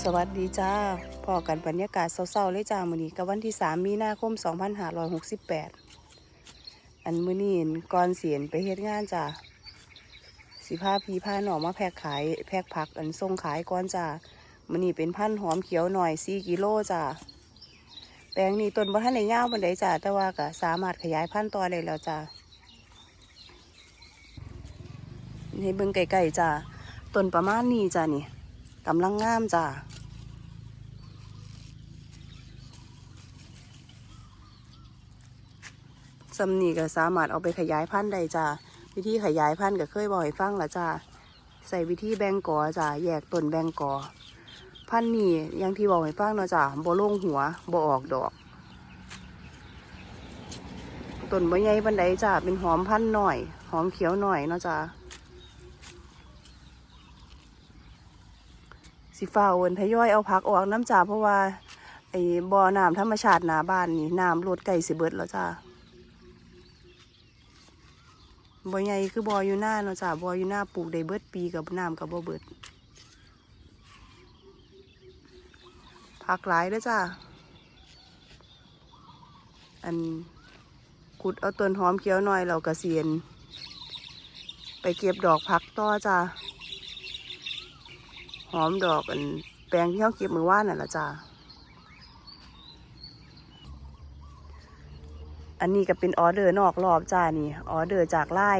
สวัสดีจ้าพอกันบรรยากาศเศร้าๆเลยจ้ามื้อนี้กับวันที่ 3 มีนาคม 2568 อันมื้อนี้ก่อนเสียนไปเฮ็ดงานจ้าสิพาพี่พาหน่อมาแพ็กขายแพ็กผักอันส่งขายก่อนจ้ามื้อนี้เป็นพันธุ์หอมเขียวหน่อย 4กิโลจ้าแปลงนี้ต้นบ่ทันได้ยาวปานใดจ้าแต่ว่าก็สามารถขยายพันธุ์ต่อได้แล้วจ้าให้เบิ่งไกลๆจ้าต้นประมาณนี้จ้านี่ กำลังงามจ้าสำนีก็สามารถเอาไปขยายพันธุ์ได้จ้าวิธีขยายพันธุ์ก็เคยบอกให้ฟังละจ้าใส่วิธีแบ่งกอจ้าแยกต้นแบ่งกอ พันธุ์นี้อยังที่บอกให้ฟังเนาะจ้าบ่ลงหัวบ่ออกดอกต้นบ่ใหญ่ปานใดจ้าเป็นหอมพันธุ์หน่อย หอมเขียวหน่อยเนาะจ้า สิฟ้าโอนทยอยเอาพักออกน้ำจ้าเพราะว่าไอ้บ่อน้ำธรรมชาติหน้าบ้านนี่น้ำลดไก่สิเบิดแล้วจ้าบ่ใหญ่คือบ่อยู่หน้าเนาะจ้ะบ่อยู่หน้าปลูกได้เบิดปีกับน้ำกับบ่เบิดผักหลายด้อจ้ะอันขุดเอาต้นหอมเขียวหน่อยเรากระเสียน ไปเก็บดอกผักต่อจ้ะ หอมดอกอันแปลงที่เขาเก็บมือว่านนั่นละจ้ะอันนี้ก็เป็นออเดอร์นอกรอบจ้านี่ออเดอร์จากไล่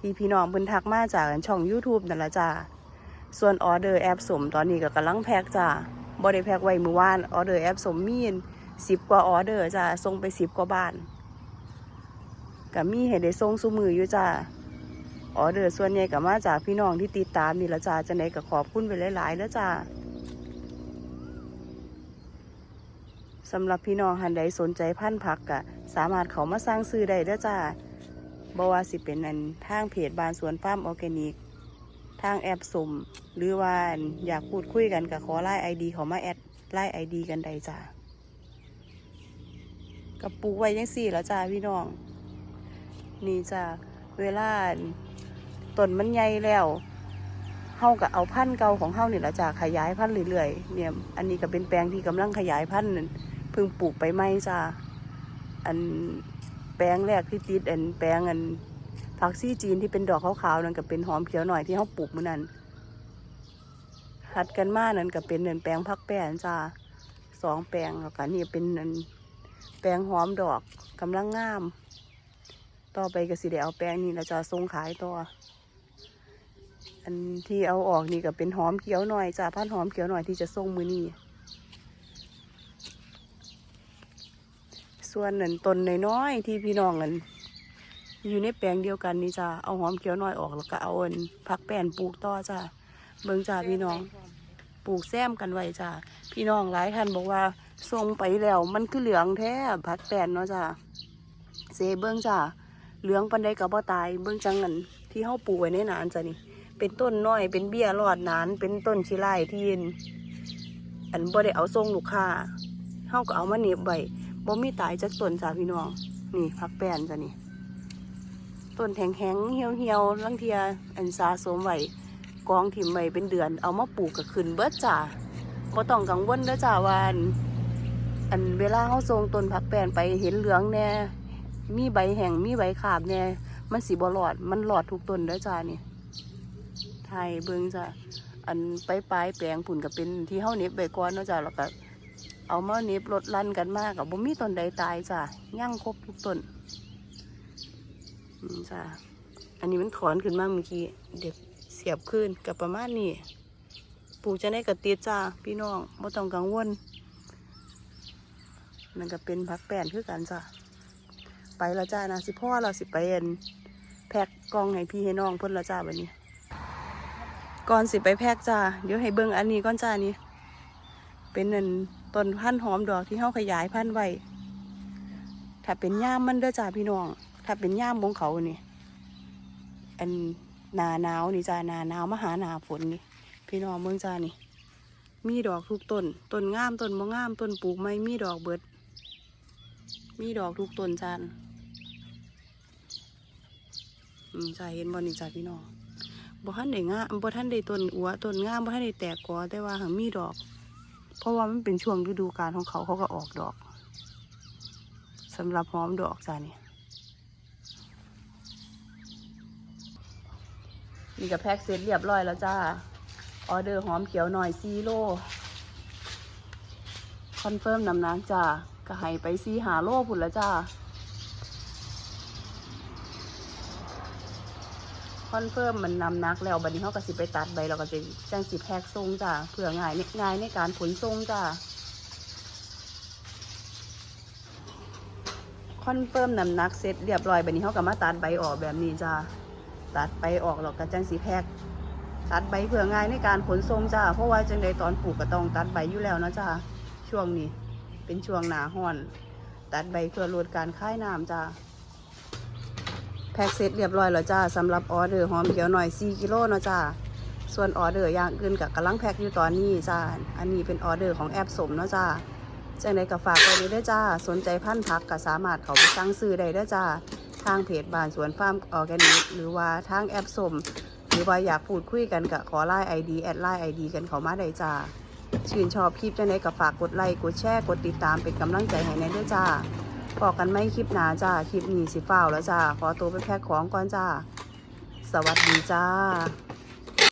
ที่พี่น้องเพิ่นทักมาจากช่อง YouTube นั่นละจ้าส่วนออเดอร์แอปสมตอนนี้ก็กำลังแพ็กจ้าบ่ได้แพ็กไว้มือว่านออเดอร์แอปสมมีนสิบกว่าออเดอร์จ้าส่งไปสิบกว่าบ้านก็มีให้ได้ส่งซุมืออยู่จ้า ออเดอร์ส่วนใหญ่ก็มาจากพี่น้องที่ติดตามนี่ละจ้าจังไดก็ขอบคุณไปหลายๆแล้วจ้าสำหรับพี่น้องหันใดสนใจพันธุ์ผักกะสามารถเขามาสร้างซื้อได้เด้อจ้าบว่าสิเป็นอันทางเพจบานสวนฟาร์มออร์แกนิก ทางแอปสมหรือว่าอันอยากพูดคุยกันกับขอไล่ไอดีเขามาแอดไล่ไอดีกันได้จ้ากับปลูกไว้ยังสี่แล้วจ้าพี่น้อง นี่จ้า เวลาต้นมันใหญ่แล้วเฮาก็เอาพันธุ์เก่าของเฮานี่ละจ้าขยายพันธุ์เรื่อยๆเนี่ยอันนี้ก็เป็นแปลงที่กำลังขยายพันธุ์เพิ่งปลูกไปไม่จ้าอันแปลงแรกที่ติดอันแปลงอันผักซี่จีนที่เป็นดอกขาวๆนั่นก็เป็นหอมเขียวหน่อยที่เขาปลูกมื่อนั้นหัดกันมานั่นก็เป็นอันแปลงพักแป้นจ้าสองแปลงแล้วก็นี่เป็นอันแปลงหอมดอกกำลังงาม ต่อไปก็สิได้เอาแปลงนี้แล้วจะส่งขายต่อ อันที่เอาออกนี่ก็เป็นหอมเขียวหน่อยจ้าพันธุ์หอมเขียวหน่อยที่จะส่งมือนี้ส่วนนั่นต้นน้อยๆที่พี่น้องกันอยู่ในแปลงเดียวกันนี่จ้าเอาหอมเขียวน้อยออกแล้วก็เอาอันผักแป้นปลูกต่อจ้าเบิ่งจ้าพี่น้องปลูกแซมกันไว้จ้าพี่น้องหลายท่านบอกว่าส่งไปแล้วมันคือเหลืองแท้ผักแป้นเนาะจ้าเซเบิ่งจ้า เหลืองปันใดกับบ่ตายเบิ่งจังงันที่เฮาปลูกไว้ในนานจ้านี่ เป็นต้นน้อยเป็นเบี้ยรอดนาน เป็นต้นชิไลที่ยืนอันบ่ได้เอาส่งลูกค้าเฮาก็เอามาเน็บไว้บ่มีตายจากต้นจ้าพี่น้อง นี่พักแป้นจ้ะนี่ต้นแข็งๆเหี่ยวเหี่ยวลังเทียอันสะสมไว้กองถิ่มไว้เป็นเดือน เอามาปลูกก็ขึ้นเบิดจ้าบ่ต้องกังวลเด้อจ้าว่าอันอันเวลาเฮาส่งต้นผักแป้นไปเห็นเหลืองแน่ มีใบแห้งมีใบขาบแน่มันสิบ่รอด มันรอดทุกต้นด้อจ้านี่ไทยเบิ่งจ้าอันไปปลายแปลงผุนก็เป็นที่เฮาเน็บใบก่อนเนาะจ้าแล้วก็เอามาเน็บรถลั่นกันมากกับบ่มีต้นใดตายจ้ะย่างครบทุกต้นจ้ะอันนี้มันถอนขึ้นมาเมื่อกี้เด็กเสียบขึ้นกับประมาณนี้ปลูกจะได้กระติดจ้าพี่น้องไม่ต้องกังวลนั่นก็เป็นพักแป้นคือกันจ้ะ ไปแล้วจ้านะสิพ่อเราสิไปเอ็นแพ็กกล่องให้พี่ให้น้องเพิ่นและจ้าวันนี้ ก่อนสิไปแพ็กจ้าเดี๋ยวให้เบิ่งอันนี้ก่อนจ้านี่เป็นนั่นต้นพันธุ์หอมดอกที่เขาขยายพันธุ์ไว้ถ้าเป็นย่ามมันเด้อจ้าพี่น้อง ถ้าเป็นย่ามบงเขานี่ อันหนาหนาวนี่จ้านาหนาวมาหาหนาฝนนี่ พี่น้องเมืองจ้านี่ มีดอกทุกต้นต้นงามต้นบ่งามต้นปลูกไม่มีดอกเบิด มีดอกทุกต้นจาน อืมจ้าเห็นบ่นี่จ้าพี่น้องบ่ทันได้งามบ่ทันได้ต้นอัวต้นงามบ่ทันได้แตกกอแต่ว่าหังมีดอก เพราะว่ามันเป็นช่วงฤดูกาลของเขาเขาก็ออกดอกสำหรับหอมดอกจ้านี่นี่ก็แพ็กเสร็จเรียบร้อยแล้วจ้า ออเดอร์หอมเขียวหน่อยซีโลคอนเฟิร์มนำน้ำจ้าก็ให้ไปซีหาโลพุ่นแล้วจ้า คอนเฟิร์มมันนำนักแล้วบัดนี้เขาก็สิไปตัดใบแล้วก็จะจังสิแพ็กทรงจ้าเพื่อง่ายง่ายในการขนทรงจ้าคอนเฟิร์มนำนักเสร็จเรียบร้อยบัดนี้เขาก็มาตัดใบออกแบบนี้จ้าตัดใบออกแล้วก็จังสิแพ็กตัดใบเพื่อง่ายในการขนทรงจ้าเพราะว่าจังใดตอนปลูกก็ต้องตัดใบอยู่แล้วนะจ้าช่วงนี้เป็นช่วงหนาห้อน ตัดใบเพื่อลดการค่ายน้ำจ้า พ็กเสร็จเรียบร้อยแล้วจ้าสำหรับออเดอร์หอมเขียวหน่อย 4 กิโลเนาะจ้าส่วนออเดอร์อย่างอื่นกับกำลังแพ็กอยู่ตอนนี้จ้าอันนี้เป็นออเดอร์ของแอปสมเนาะจ้าจังใดก็ฝากไว้เลยเด้อจ้า สนใจพันธุ์ผักก็สามารถเขาไปสั่งซื้อได้ด้อจ้า ทางเพจบ้านสวนฟาร์มออร์แกนิกหรือว่าทางแอปสมหรือว่าอยากพูดคุยกันกับขอไลน์ไอดีแอดไลน์ไอดีกันเขามาได้จ้าชื่นชอบคลิปจังใดก็ฝากกดไลค์กดแชร์กดติดตามเป็นกำลังใจให้แน่ด้อจ้า พอกันไม่คลิปหนาจ้า คลิปนี้สิฟ้าวแล้วจ้า ขอตัวไปแพ็คของก่อนจ้า สวัสดีจ้า